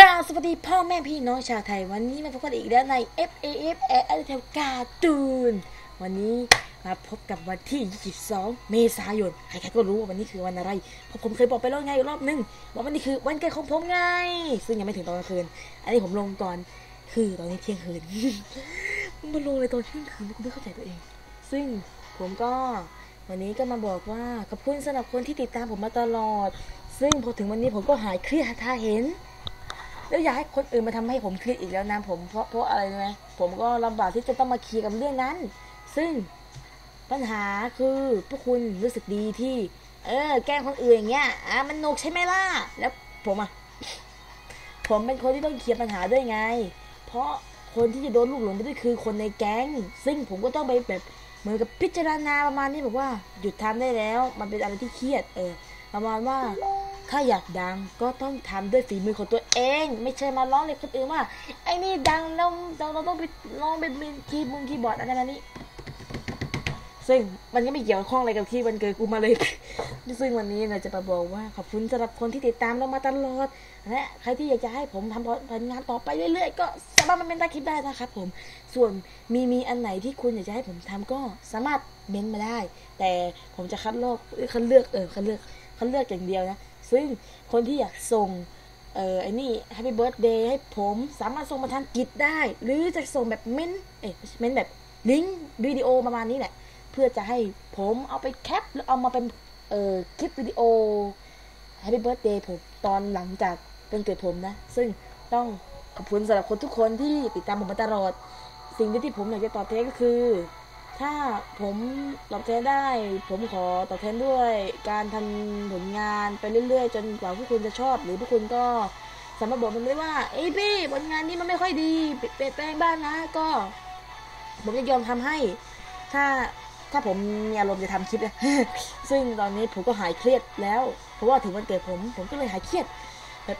ราบสวัสดีพ่อแม่พี่น้องชาวไทยวันนี้มาพบกันอีกแล้วใน FAF Air a t e l การ์ตูนวันนี้มาพบกับวันที่ 22 เมษายน ใครๆก็รู้ว่าวันนี้คือวันอะไรเพราะผมเคยบอกไปแล้วไงรอบนึงว่าวันนี้คือวันเกิดของผมไง ซึ่งยังไม่ถึงตอนกลางคืน อันนี้ผมลงตอนคือตอนนี้เที่ยงคืนมันลงเลยตอนเที่ยงคืนกูไม่เข้าใจตัวเอง ซึ่งผมก็วันนี้ก็มาบอกว่าขอบคุณสำหรับคนที่ติดตามผมมาตลอด ซึ่งพอถึงวันนี้ผมก็หายเครียดถ้าเห็น แล้วอยากให้คนอื่นมาทำให้ผมเครียดอีกแล้วนะผมเพราะเพราะอะไรรู้ไหมผมก็ลำบากที่จะต้องมาเคลียร์กับเรื่องนั้น ซึ่งปัญหาคือพวกคุณรู้สึกดีที่ เออ แกล้งคนอื่นอย่างเงี้ยอะมันหนุกใช่ไหมล่ะแล้วผมอะผมเป็นคนที่ต้องเคลียร์ปัญหาด้วยไง เพราะคนที่จะโดนลูกหลงไปด้วยคือคนในแก๊ง ซึ่งผมก็ต้องไปแบบเหมือนกับพิจารณาประมาณนี้แบบว่าหยุดทำได้แล้ว มันเป็นอะไรที่เครียด เออ ประมาณว่า ถ้าอยากดังก็ต้องทำด้วยฝีมือของตัวเอง ไม่ใช่มาร้องเรียกคนอื่นว่าไอ้นี่ดังแล้วเราเราต้องไปร้องเป็นคีย์บงคีย์บอร์ดอะไรแบบนี้ ซึ่งมันก็ไม่เกี่ยวข้องอะไรกับที่วันเกิดกูมาเลย ซึ่งวันนี้เราจะมาบอกว่าขอบคุณสำหรับคนที่ติดตามเรามาตลอดและใครที่อยากจะให้ผมทำผลงานต่อไปเรื่อยๆก็สามารถมาเป็นใต้คลิปได้นะครับผมส่วนมีมีอันไหนที่คุณอยากจะให้ผมทำก็สามารถเม้นมาได้ แต่ผมจะคัดเลือกคัดเลือกเออคัดเลือกคัดเลือกอย่างเดียวนะ ซึ่งคนที่อยากส่งเออไอ้นี่ Happy Birthday ให้ผมสามารถส่งมาทางกิจได้ หรือจะส่งแบบเม้นเอ๊ะเม้นแบบลิงก์วิดีโอประมาณนี้แหละ เพื่อจะให้ผมเอาไปแคปแล้วเอามาเป็นเออคลิปวิดีโอ Happy Birthday ผมตอนหลังจากวันเกิดผมนะ ซึ่งต้องขอบคุณสำหรับคนทุกคนที่ติดตามผมมาตลอด สิ่งที่ผมอยากจะตอบแทนก็คือ ถ้าผมตอบแทนได้ ผมขอตอบแทนด้วยการทำผลงานไปเรื่อยๆ จนกว่าพวกคุณจะชอบ หรือพวกคุณก็สามารถบอกผมได้ว่าเอ้พี่ผลงานนี้มันไม่ค่อยดีเปลี่ยนแปลงบ้างนะก็ ผมจะยอมทำให้ ถ้าถ้าผมมีอารมณ์จะทำคลิปนะซึ่งตอนนี้ผมก็หายเครียดแล้ว เพราะว่าถึงวันเกิดผม ผมก็เลยหายเครียดแบบ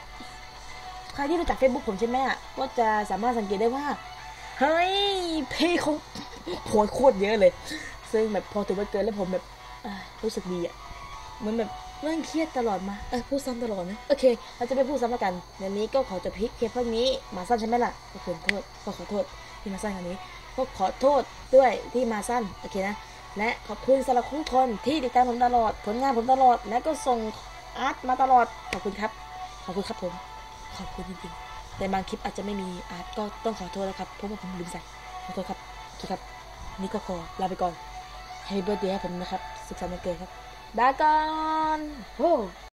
ใครที่รู้จักเฟซบุ๊กผมใช่ไหมอะก็จะสามารถสังเกตได้ว่าเฮ้ยเพลงเขา โหดโคตรเยอะเลย ซึ่งแบบพอถึงวันเกิดแล้วผมแบบอ้ยรู้สึกดีอะมันแบบเรื่องเครียดตลอดมาเออพูดซ้ำตลอดนะ โอเค เราจะไม่พูดซ้ำแล้วกันเดี๋ยวนี้ก็ขอจบคลิปเพียงเท่านี้มาสั้นใช่ไหมล่ะขอโทษก็ขอโทษที่มาสั้นครั้งนี้ก็ขอโทษด้วยที่มาสั้นโอเคนะและขอบคุณสำหรับทุกคนที่ติดตามผมตลอด ผลงานผมตลอด และก็ส่งอาร์ตมาตลอดขอบคุณครับ ขอบคุณครับผม ขอบคุณจริงๆแต่บางคลิปอาจจะไม่มีอาร์ตก็ต้องขอโทษนะครับเพราะว่าผมลืมใส่ขอโทษครับ เคครับ นี่ก็ขอลาไปก่อน Happy birthday ให้ผมนะครับ สุขสันต์วันเกิดครับบายก่อนโอ้